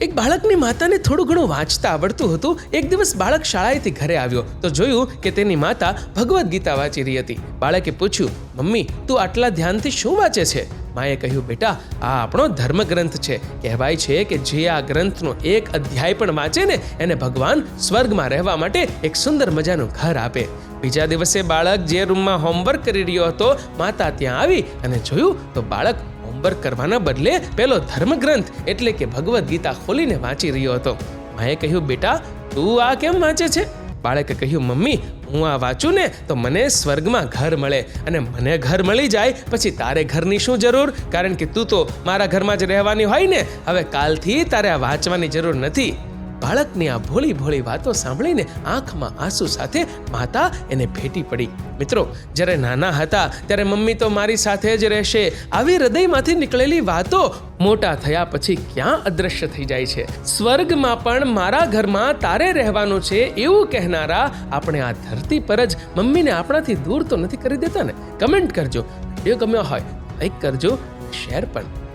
એક બાળકની માતાને થોડું ઘણું વાંચતા આવડતું હતું. એક દિવસ બાળક શાળાએથી ઘરે આવ્યો તો જોયું કે તેની માતા ભગવદ્ ગીતા વાંચી રહી હતી. બાળકે પૂછ્યું, મમ્મી, તું આટલા ધ્યાનથી શું વાંચે છે? માએ કહ્યું, બેટા, આ આપણો ધર્મગ્રંથ છે. કહેવાય છે કે જે આ ગ્રંથનો એક અધ્યાય પણ વાંચે ને, એને ભગવાન સ્વર્ગમાં રહેવા માટે એક સુંદર મજાનું ઘર આપે. બીજા દિવસે બાળક જે રૂમમાં હોમવર્ક કરી રહ્યો હતો, માતા ત્યાં આવી અને જોયું તો બાળક હોમવર્ક કરવાના બદલે પેલો ધર્મગ્રંથ એટલે કે ભગવદ્ ગીતા ખોલીને વાંચી રહ્યો હતો. માએ કહ્યું, બેટા, તું આ કેમ વાંચે છે? બાળકે કહ્યું, મમ્મી, હું આ વાંચું ને તો મને સ્વર્ગમાં ઘર મળે અને મને ઘર મળી જાય, પછી તારે ઘરની શું જરૂર? કારણ કે તું તો મારા ઘરમાં જ રહેવાની હોય ને, હવે કાલથી તારે આ વાંચવાની જરૂર નથી. બાળકની આ ભોળી ભોળી વાતો સાંભળીને આંખમાં આંસુ સાથે માતા એને ભેટી પડી. મિત્રો, જ્યારે નાના હતા, ત્યારે મમ્મી તો મારી સાથે જ રહેશે. આવી હૃદયમાંથી નીકળેલી વાતો મોટા થયા પછી ક્યાં અદ્રશ્ય થઈ જાય છે? સ્વર્ગમાં પણ મારા ઘરમાં તારે રહેવાનું છે એવું કહેનારા આપણે આ ધરતી પર જ મમ્મીને આપણાથી દૂર તો નથી કરી દેતા ને? કમેન્ટ કરજો. વીડિયો ગમ્યો હોય, લાઈક કરજો, શેર પણ.